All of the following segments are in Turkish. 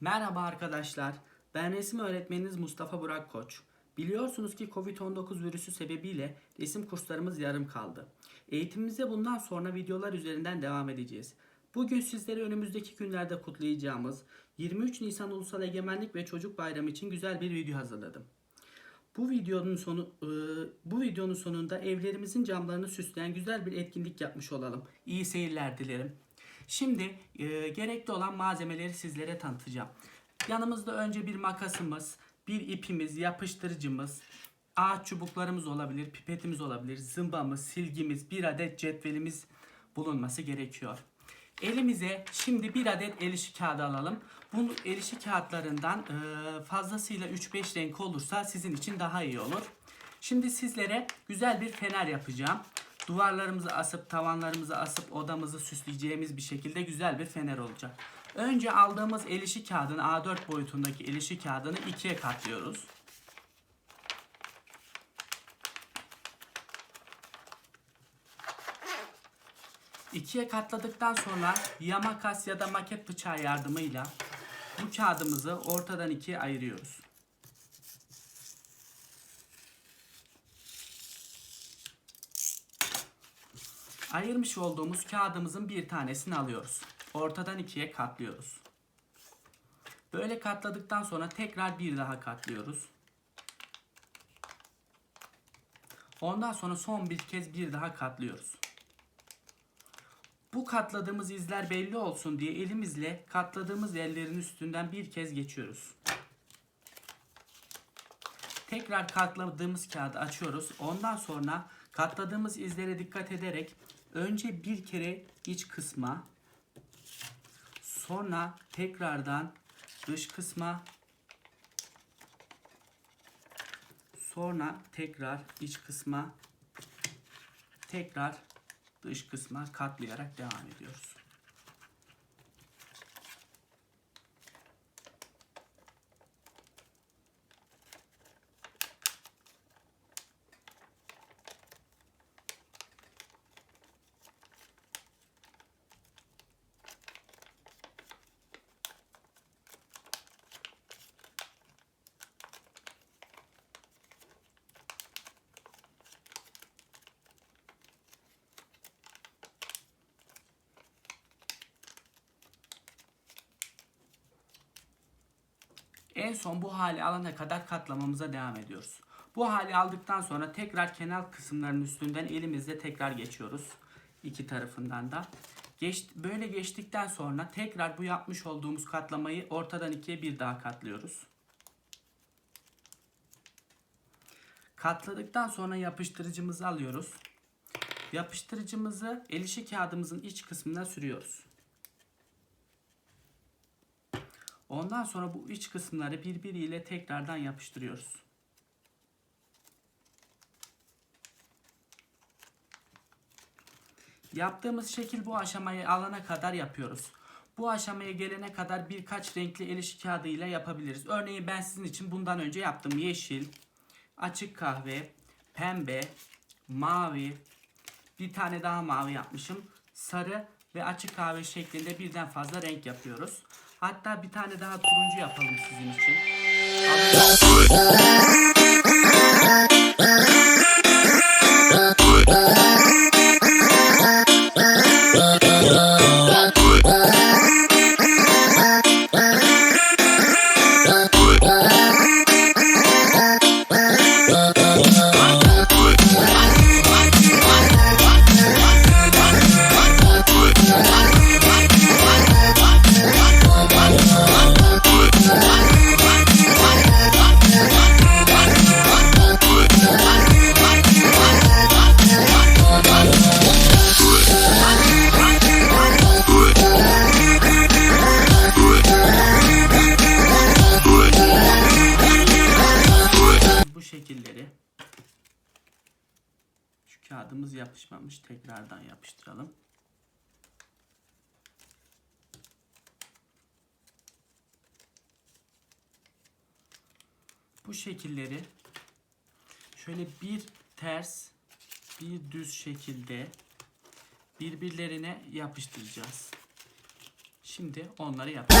Merhaba arkadaşlar. Ben resim öğretmeniniz Mustafa Burak Koç. Biliyorsunuz ki Covid-19 virüsü sebebiyle resim kurslarımız yarım kaldı. Eğitimimize bundan sonra videolar üzerinden devam edeceğiz. Bugün sizlere önümüzdeki günlerde kutlayacağımız 23 Nisan Ulusal Egemenlik ve Çocuk Bayramı için güzel bir video hazırladım. Bu videonun sonu e, bu videonun sonunda evlerimizin camlarını süsleyen güzel bir etkinlik yapmış olalım. İyi seyirler dilerim. Şimdi e, gerekli olan malzemeleri sizlere tanıtacağım. Yanımızda önce bir makasımız, bir ipimiz, yapıştırıcımız, ağaç çubuklarımız olabilir, pipetimiz olabilir, zımbamız, silgimiz, bir adet cetvelimiz bulunması gerekiyor. Elimize şimdi bir adet el kağıdı alalım. Bu el kağıtlarından e, fazlasıyla 3-5 renk olursa sizin için daha iyi olur. Şimdi sizlere güzel bir fener yapacağım. Duvarlarımızı asıp tavanlarımızı asıp odamızı süsleyeceğimiz bir şekilde güzel bir fener olacak. Önce aldığımız el işi kağıdını A4 boyutundaki el işi kağıdını ikiye katlıyoruz. İkiye katladıktan sonra ya makas ya da maket bıçağı yardımıyla bu kağıdımızı ortadan ikiye ayırıyoruz. Ayırmış olduğumuz kağıdımızın bir tanesini alıyoruz. Ortadan ikiye katlıyoruz. Böyle katladıktan sonra tekrar bir daha katlıyoruz. Ondan sonra son bir kez bir daha katlıyoruz. Bu katladığımız izler belli olsun diye elimizle katladığımız yerlerin üstünden bir kez geçiyoruz. Tekrar katladığımız kağıdı açıyoruz. Ondan sonra katladığımız izlere dikkat ederek önce bir kere iç kısma sonra tekrardan dış kısma sonra tekrar iç kısma tekrar dış kısma katlayarak devam ediyoruz. En son bu hali alana kadar katlamamıza devam ediyoruz. Bu hali aldıktan sonra tekrar kenar kısımlarının üstünden elimizle tekrar geçiyoruz. iki tarafından da. Geç, böyle geçtikten sonra tekrar bu yapmış olduğumuz katlamayı ortadan ikiye bir daha katlıyoruz. Katladıktan sonra yapıştırıcımızı alıyoruz. Yapıştırıcımızı el işi kağıdımızın iç kısmına sürüyoruz. Ondan sonra bu iç kısımları birbiriyle tekrardan yapıştırıyoruz. Yaptığımız şekil bu aşamayı alana kadar yapıyoruz. Bu aşamaya gelene kadar birkaç renkli el işi kağıdı ile yapabiliriz. Örneğin ben sizin için bundan önce yaptım. Yeşil, açık kahve, pembe, mavi, bir tane daha mavi yapmışım. Sarı ve açık kahve şeklinde birden fazla renk yapıyoruz. Hatta bir tane daha turuncu yapalım sizin için. Bu kağıdımız yapışmamış. Tekrardan yapıştıralım. Bu şekilleri şöyle bir ters bir düz şekilde birbirlerine yapıştıracağız. Şimdi onları yapalım.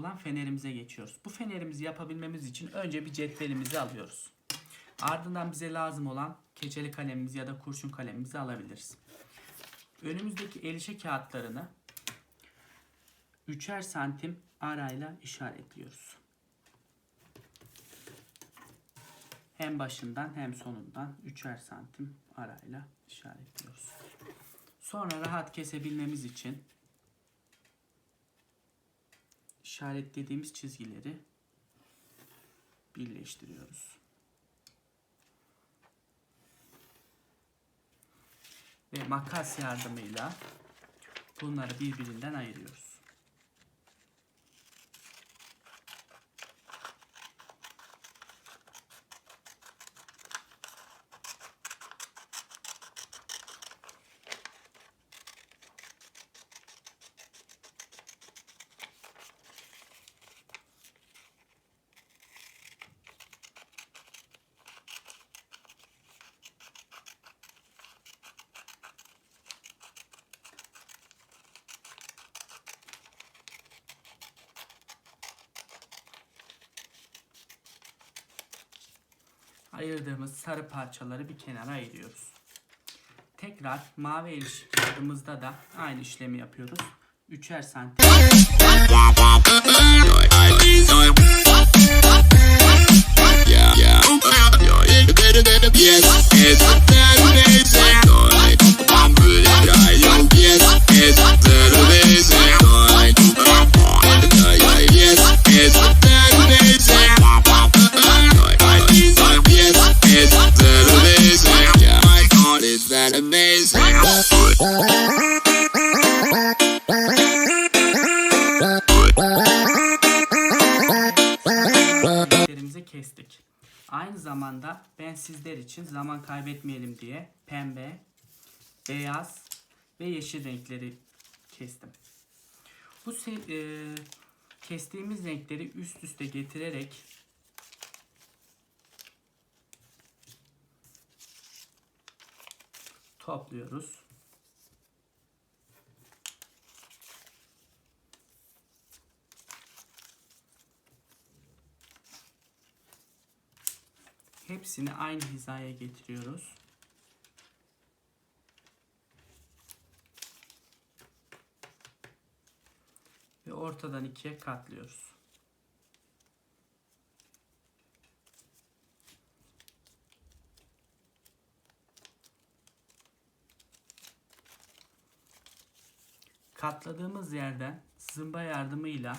olan fenerimize geçiyoruz. Bu fenerimizi yapabilmemiz için önce bir cetvelimizi alıyoruz. Ardından bize lazım olan keçeli kalemimizi ya da kurşun kalemimizi alabiliriz. Önümüzdeki elişe kağıtlarını üçer santim arayla işaretliyoruz. Hem başından hem sonundan üçer santim arayla işaretliyoruz. Sonra rahat kesebilmemiz için işaretlediğimiz çizgileri birleştiriyoruz. Ve makas yardımıyla bunları birbirinden ayırıyoruz. Sarı parçaları bir kenara ayırıyoruz. Tekrar mavi el kağıdımızda da aynı işlemi yapıyoruz. Üçer santim Yes, kestik. Aynı zamanda ben sizler için zaman kaybetmeyelim diye pembe, beyaz ve yeşil renkleri kestim. Bu e, kestiğimiz renkleri üst üste getirerek topluyoruz. Hepsini aynı hizaya getiriyoruz. Ve ortadan ikiye katlıyoruz. Katladığımız yerden zımba yardımıyla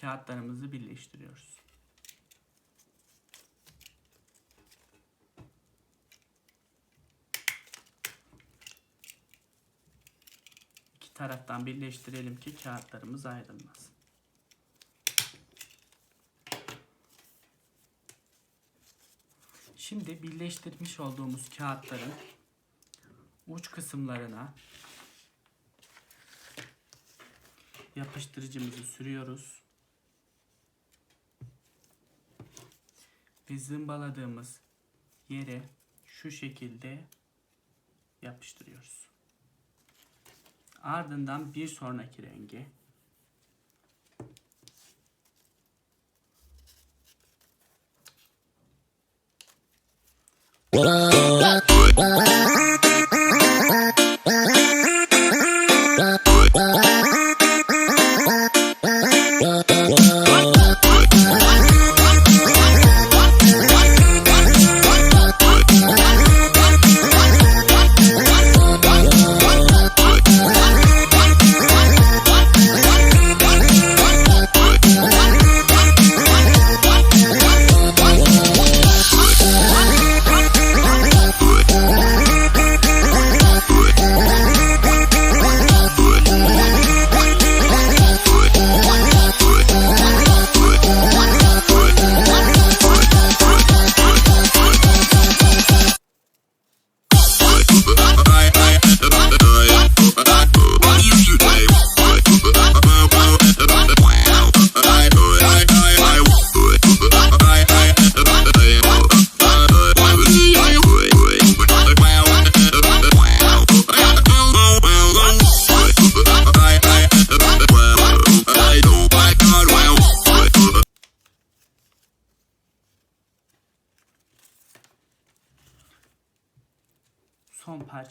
kağıtlarımızı birleştiriyoruz. Taraftan birleştirelim ki kağıtlarımız ayrılmasın. Şimdi birleştirmiş olduğumuz kağıtların uç kısımlarına yapıştırıcımızı sürüyoruz. Ve zımbaladığımız yere şu şekilde yapıştırıyoruz. Ardından bir sonraki rengi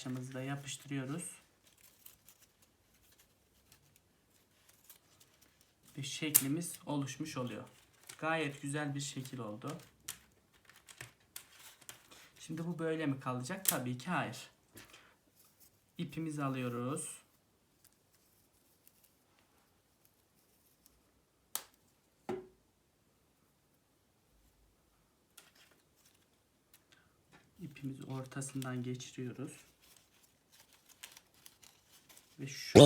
parçamızı da yapıştırıyoruz. Ve şeklimiz oluşmuş oluyor. Gayet güzel bir şekil oldu. Şimdi bu böyle mi kalacak? Tabii ki hayır. İpimizi alıyoruz. İpimizi ortasından geçiriyoruz. 我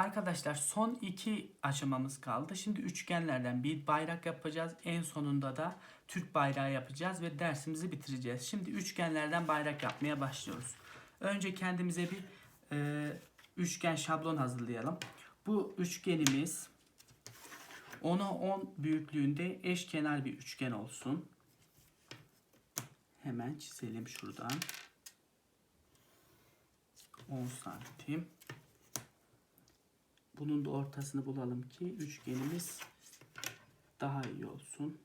Arkadaşlar son iki aşamamız kaldı. Şimdi üçgenlerden bir bayrak yapacağız. En sonunda da Türk bayrağı yapacağız ve dersimizi bitireceğiz. Şimdi üçgenlerden bayrak yapmaya başlıyoruz. Önce kendimize bir e, üçgen şablon hazırlayalım. Bu üçgenimiz 10'a 10 büyüklüğünde eşkenar bir üçgen olsun. Hemen çizelim şuradan. 10 santim. Bunun da ortasını bulalım ki üçgenimiz daha iyi olsun.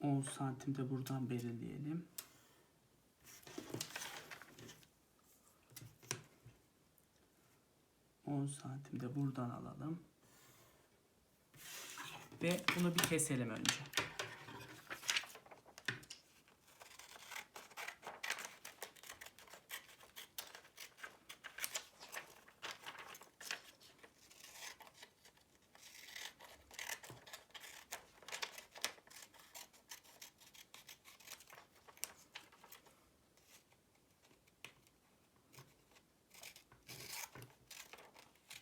10 santim de buradan belirleyelim. On santim de buradan alalım. Ve bunu bir keselim önce.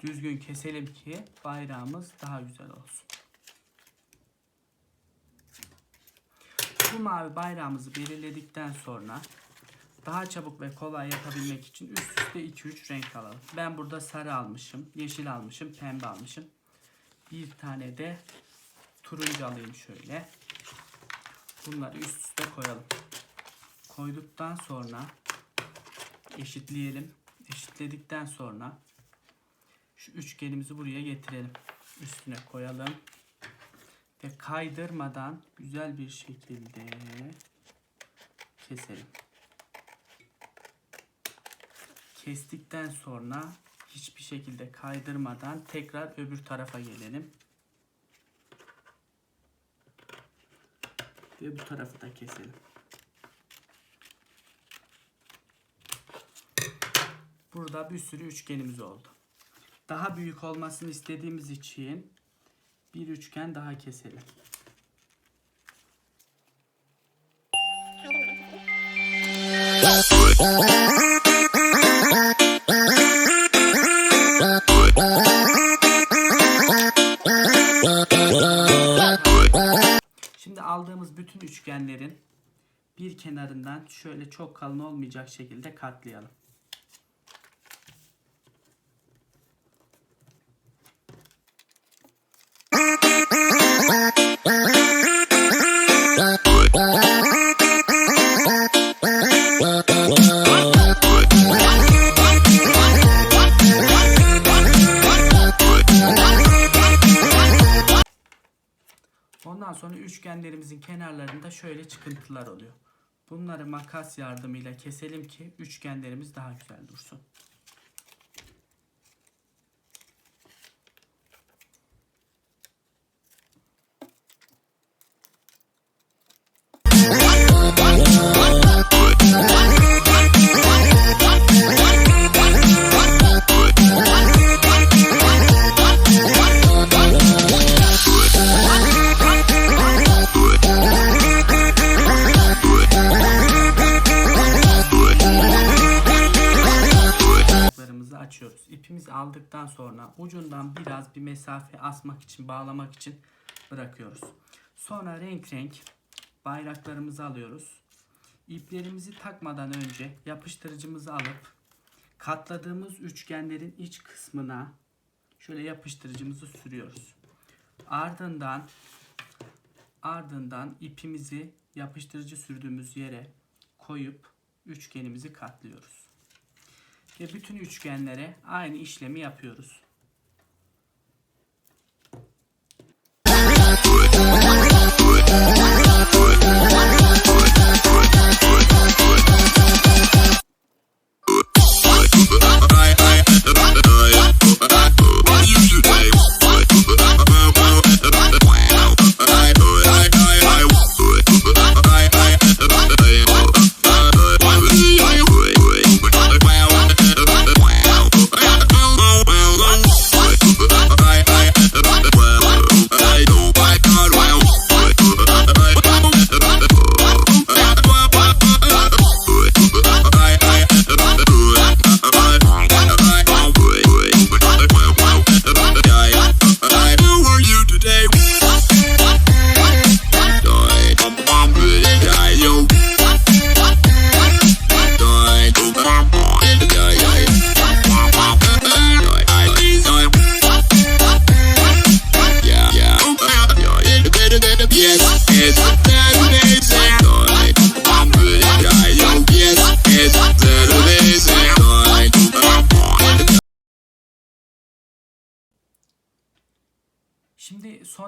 Düzgün keselim ki bayrağımız daha güzel olsun. Bu mavi bayrağımızı belirledikten sonra daha çabuk ve kolay yapabilmek için üst üste 2-3 renk alalım. Ben burada sarı almışım, yeşil almışım, pembe almışım. Bir tane de turuncu alayım şöyle. Bunları üst üste koyalım. Koyduktan sonra eşitleyelim. Eşitledikten sonra şu üçgenimizi buraya getirelim. Üstüne koyalım. Ve kaydırmadan güzel bir şekilde keselim. Kestikten sonra hiçbir şekilde kaydırmadan tekrar öbür tarafa gelelim. Ve bu tarafı da keselim. Burada bir sürü üçgenimiz oldu daha büyük olmasını istediğimiz için bir üçgen daha keselim. Şimdi aldığımız bütün üçgenlerin bir kenarından şöyle çok kalın olmayacak şekilde katlayalım. Ondan sonra üçgenlerimizin kenarlarında şöyle çıkıntılar oluyor. Bunları makas yardımıyla keselim ki üçgenlerimiz daha güzel dursun. Bağlamak için bırakıyoruz. Sonra renk renk bayraklarımızı alıyoruz. İplerimizi takmadan önce yapıştırıcımızı alıp katladığımız üçgenlerin iç kısmına şöyle yapıştırıcımızı sürüyoruz. Ardından ardından ipimizi yapıştırıcı sürdüğümüz yere koyup üçgenimizi katlıyoruz. Ve bütün üçgenlere aynı işlemi yapıyoruz.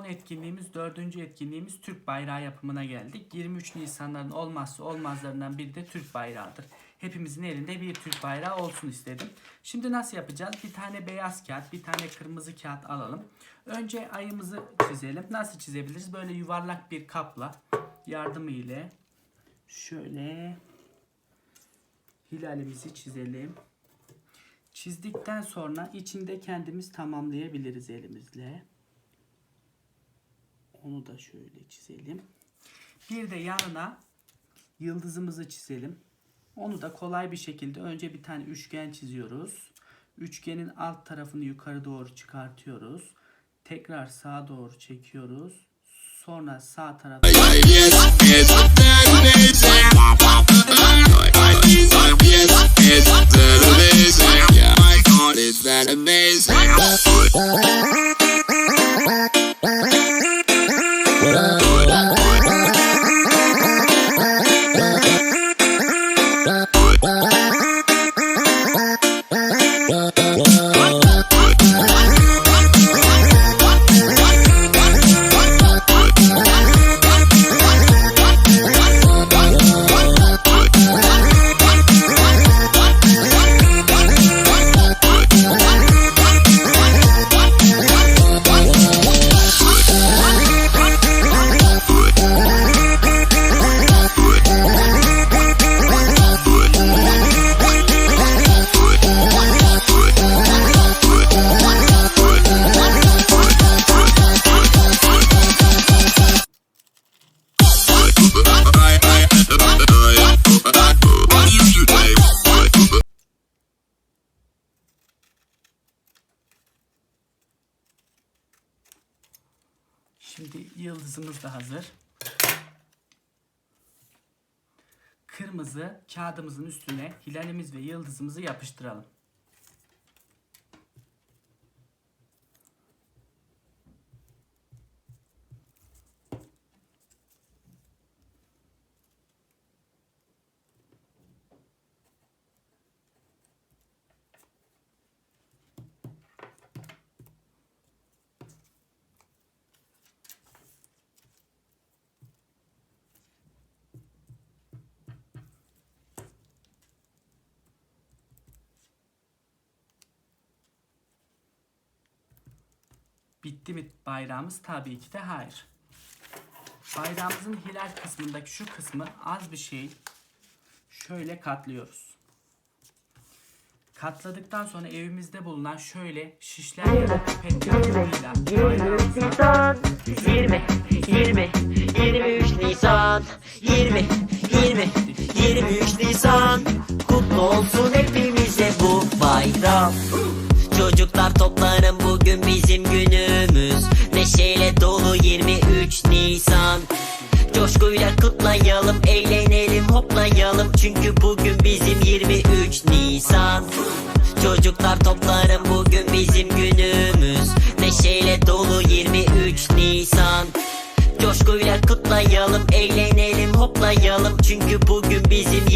Son etkinliğimiz, dördüncü etkinliğimiz Türk bayrağı yapımına geldik. 23 Nisanların olmazsa olmazlarından biri de Türk bayrağıdır. Hepimizin elinde bir Türk bayrağı olsun istedim. Şimdi nasıl yapacağız? Bir tane beyaz kağıt, bir tane kırmızı kağıt alalım. Önce ayımızı çizelim. Nasıl çizebiliriz? Böyle yuvarlak bir kapla yardımı ile şöyle hilalimizi çizelim. Çizdikten sonra içinde kendimiz tamamlayabiliriz elimizle. Onu da şöyle çizelim. Bir de yanına yıldızımızı çizelim. Onu da kolay bir şekilde önce bir tane üçgen çiziyoruz. Üçgenin alt tarafını yukarı doğru çıkartıyoruz. Tekrar sağa doğru çekiyoruz. Sonra sağ tarafa yıldızımız da hazır. Kırmızı kağıdımızın üstüne hilalimiz ve yıldızımızı yapıştıralım. Bitti mi bayrağımız? Tabii ki de hayır. Bayrağımızın hilal kısmındaki şu kısmı az bir şey şöyle katlıyoruz. Katladıktan sonra evimizde bulunan şöyle şişler ya da pipet yardımıyla 23 Nisan 20 20 23 Nisan 20 20 23 Nisan Kutlu olsun hepimize bu bayram hoplayalım Çünkü bugün bizim 23 Nisan. Çocuklar toplarım bugün bizim günümüz. Neşeyle dolu 23 Nisan. Coşkuyla kutlayalım eğlenelim hoplayalım. Çünkü bugün bizim